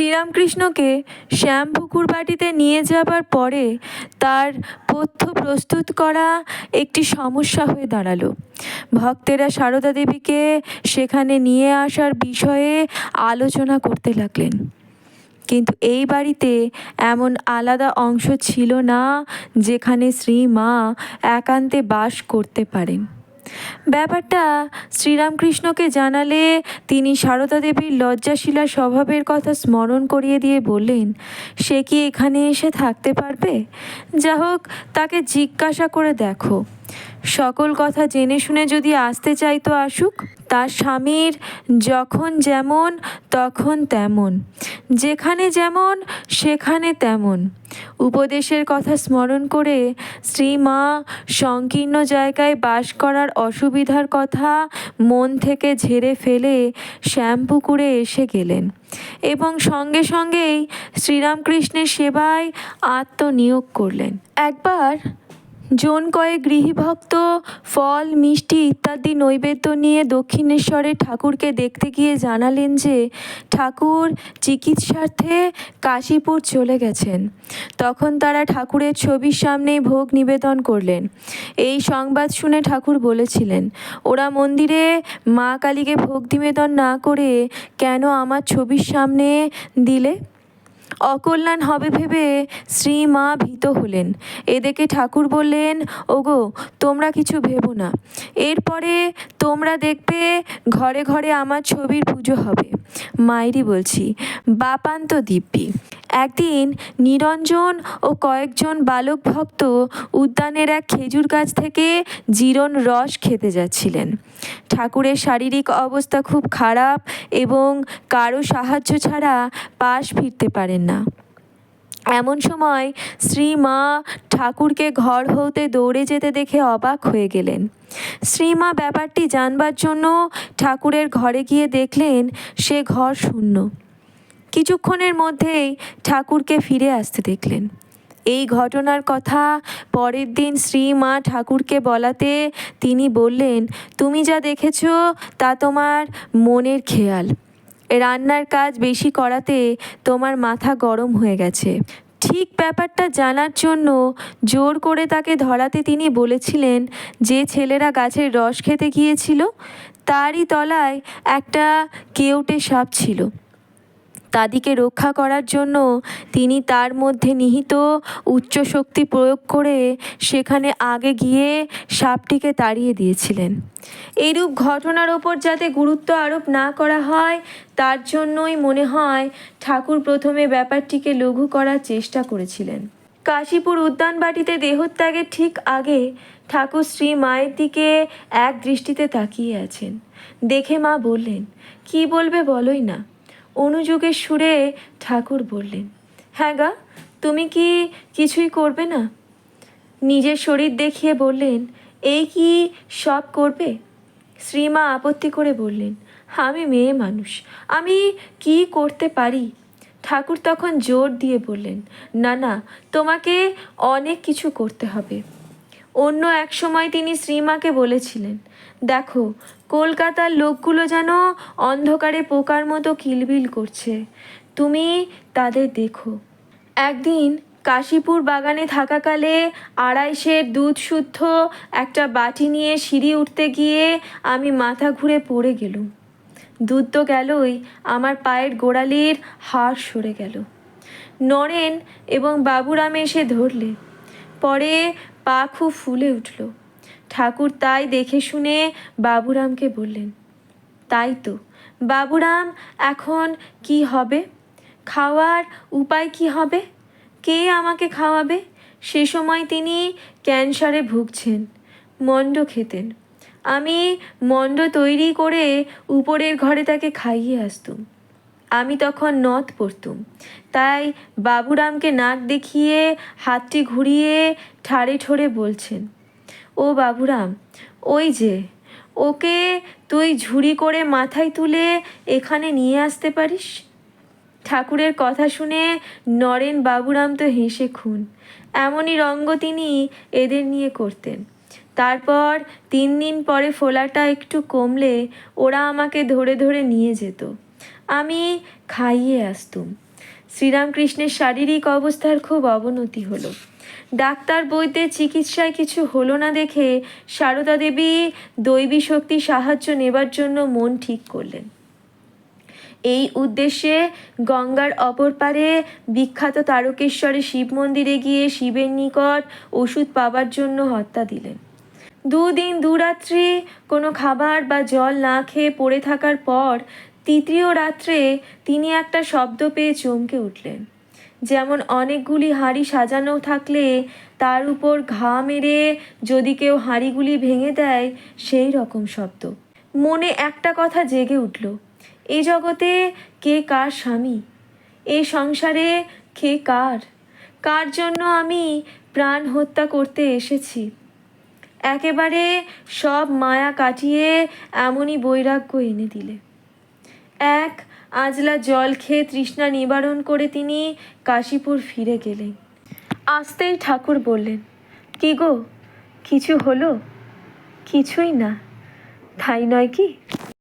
শ্রীরামকৃষ্ণকে শ্যামপুকুর বাটিতে নিয়ে যাবার পরে তার পথ্য প্রস্তুত করা একটি সমস্যা হয়ে দাঁড়াল। ভক্তেরা সারদা দেবীকে সেখানে নিয়ে আসার বিষয়ে আলোচনা করতে লাগলেন। কিন্তু এই বাড়িতে এমন আলাদা অংশ ছিল না, যেখানে শ্রীমা একান্তে বাস করতে পারেন। ব্যাপারটা শ্রীরামকৃষ্ণকে জানালে তিনি সারদা দেবীর লজ্জাশীলা স্বভাবের কথা স্মরণ করিয়ে দিয়ে বললেন, সে কি এখানে এসে থাকতে পারবে? যা হোক, তাকে জিজ্ঞাসা করে দেখো। সকল কথা জেনে শুনে যদি আসতে চাইতো আসুক। তার স্বামীর যখন যেমন, তখন তেমন। যেখানে যেমন, সেখানে তেমন। উপদেশের কথা স্মরণ করে শ্রীমা সংকীর্ণ জায়গায় বাস করার অসুবিধার কথা মন থেকে ঝেড়ে ফেলে শ্যামপুকুরে এসে গেলেন। এবং সঙ্গে সঙ্গেই শ্রীরামকৃষ্ণের সেবায় আত্মনিয়োগ করলেন। একবার জন কয়েক গৃহীভক্ত, ফল, মিষ্টি ইত্যাদি নৈবেদ্য নিয়ে দক্ষিণেশ্বরে ঠাকুরকে দেখতে গিয়ে জানালেন যে, ঠাকুর চিকিৎসার্থে কাশীপুর চলে গেছেন। তখন তারা ঠাকুরের ছবির সামনেই ভোগ নিবেদন করলেন। এই সংবাদ শুনে ঠাকুর বলেছিলেন, ওরা মন্দিরে মা কালীকে ভোগ নিবেদন না করে কেন আমার ছবির সামনে দিলে? অকল্যাণ হবে ভেবে শ্রীমা ভীত হলেন। এদিকে ঠাকুর বললেন, ওগো, তোমরা কিছু ভেবো না। এরপরে তোমরা দেখবে ঘরে ঘরে আমার ছবির পুজো হবে। মায়েরই বলছি, বাপান্ত দিব্যি। একদিন নিরঞ্জন ও কয়েকজন বালক ভক্ত উদ্যানের এক খেজুর গাছ থেকে জিরণ রস খেতে যাচ্ছিলেন। ঠাকুরের শারীরিক অবস্থা খুব খারাপ এবং কারও সাহায্য ছাড়া পাশ ফিরতে পারেন না। এমন সময় শ্রীমা ঠাকুরকে ঘর হতে দৌড়ে যেতে দেখে অবাক হয়ে গেলেন। শ্রীমা ব্যাপারটি জানবার জন্য ঠাকুরের ঘরে গিয়ে দেখলেন, সে ঘর শূন্য। কিছুক্ষণের মধ্যেই ঠাকুরকে ফিরে আসতে দেখলেন। এই ঘটনার কথা পরের দিন শ্রীমা ঠাকুরকে বলাতে তিনি বললেন, তুমি যা দেখেছ তা তোমার মনের খেয়াল। রান্নার কাজ বেশি করাতে তোমার মাথা গরম হয়ে গেছে। ঠিক ব্যাপারটা জানার জন্য জোর করে তাকে ধরাতে তিনি বলেছিলেন যে ছেলেরা গাছের রস খেতে গিয়েছিল, তারই তলায় একটা কেউটে সাপ ছিল। তাদিকে রক্ষা করার জন্য তিনি তার মধ্যে নিহিত উচ্চ শক্তি প্রয়োগ করে সেখানে আগে গিয়ে সাপটিকে তাড়িয়ে দিয়েছিলেন। এইরূপ ঘটনার ওপর যাতে গুরুত্ব আরোপ না করা হয়, তার জন্যই মনে হয় ঠাকুর প্রথমে ব্যাপারটিকে লঘু করার চেষ্টা করেছিলেন। কাশীপুর উদ্যানবাটিতে দেহত্যাগের ঠিক আগে ঠাকুর শ্রী মায়ের দিকে এক দৃষ্টিতে তাকিয়ে আছেন। দেখে মা বললেন, কি বলবে বলোই না অনুযোগের সুরে ঠাকুর বললেন হ্যাঁ গা, তুমি কি কিছুই করবে না? নিজের শরীর দেখিয়ে বললেন, এই কি সব করবে? শ্রীমা আপত্তি করে বললেন, আমি মেয়ে মানুষ, আমি কি করতে পারি? ঠাকুর তখন জোর দিয়ে বললেন, না না, তোমাকে অনেক কিছু করতে হবে। অন্য এক সময় তিনি শ্রীমাকে বলেছিলেন, দেখো কলকাতার লোকগুলো যেন অন্ধকারে পোকার মতো কিলবিল করছে। তুমি তাদের দেখো। একদিন কাশীপুর বাগানে থাকাকালে আড়াইশের দুধ শুদ্ধ একটা বাটি নিয়ে সিঁড়ি উঠতে গিয়ে আমি মাথা ঘুরে পড়ে গেলুম। দুধ তো গেলই, আমার পায়ের গোড়ালির হাড় সরে গেল। নরেন এবং বাবুরাম এসে ধরলে। পরে পা খুব ফুলে উঠল। ঠাকুর তাই দেখে শুনে বাবুরামকে বললেন, তাই তো। বাবুরাম, এখন কি হবে? খাওয়ার উপায় কি হবে? কে আমাকে খাওয়াবে? সে সময় তিনি ক্যান্সারে ভুগছেন, মণ্ড খেতেন। আমি মণ্ড তৈরি করে উপরের ঘরে তাকে খাইয়ে আসতুম। আমি তখন নথ পড়তুম। তাই বাবুরামকে নাক দেখিয়ে, হাতটি ঘুরিয়ে, ঠাড়ে ঠোড়ে বলছেন ও বাবুরাম, ওই যে, ওকে তুই ঝুড়ি করে মাথায় তুলে এখানে নিয়ে আসতে পারিস? ঠাকুরের কথা শুনে নরেন বাবুরাম তো হেসে খুন। এমনই রঙ্গ তিনি এদের নিয়ে করতেন। তারপর তিন দিন পরে ফোলাটা একটু কমলে ওরা আমাকে ধরে ধরে নিয়ে যেত। আমি খাইয়ে আসতুম। শ্রীরামকৃষ্ণের শারীরিক অবস্থার খুব অবনতি হলো। ডাক্তার বৈদ্যের চিকিৎসায় কিছু হলো না দেখে সারদা দেবী দৈবী শক্তি সাহায্য নেবার জন্য মন ঠিক করলেন। এই উদ্দেশ্যে গঙ্গার অপর পারে বিখ্যাত তারকেশ্বরে শিব মন্দিরে গিয়ে শিবের নিকট ওষুধ পাবার জন্য হত্যা দিলেন। দুদিন দুরাত্রি কোনো খাবার বা জল না খেয়ে পড়ে থাকার পর তৃতীয় রাত্রে তিনি একটা শব্দ পেয়ে চমকে উঠলেন। যেমন অনেকগুলি হাঁড়ি সাজানো থাকলে তার উপর ঘা মেরে যদি কেউ হাঁড়িগুলি ভেঙে দেয়, সেই রকম শব্দ। মনে একটা কথা জেগে উঠল এই জগতে কে কার স্বামী? এই সংসারে কে কার? কার জন্য আমি প্রাণ হত্যা করতে এসেছি? একেবারে সব মায়া কাটিয়ে এমনই বৈরাগ্য এনে দিলে। এক, আজলা জল খেয়ে তৃষ্ণা নিবারণ করে তিনি কাশীপুর ফিরে গেলেন। আসতেই ঠাকুর বললেন, কি গো, কিছু হলো? কিছুই না। তাই নয় কি?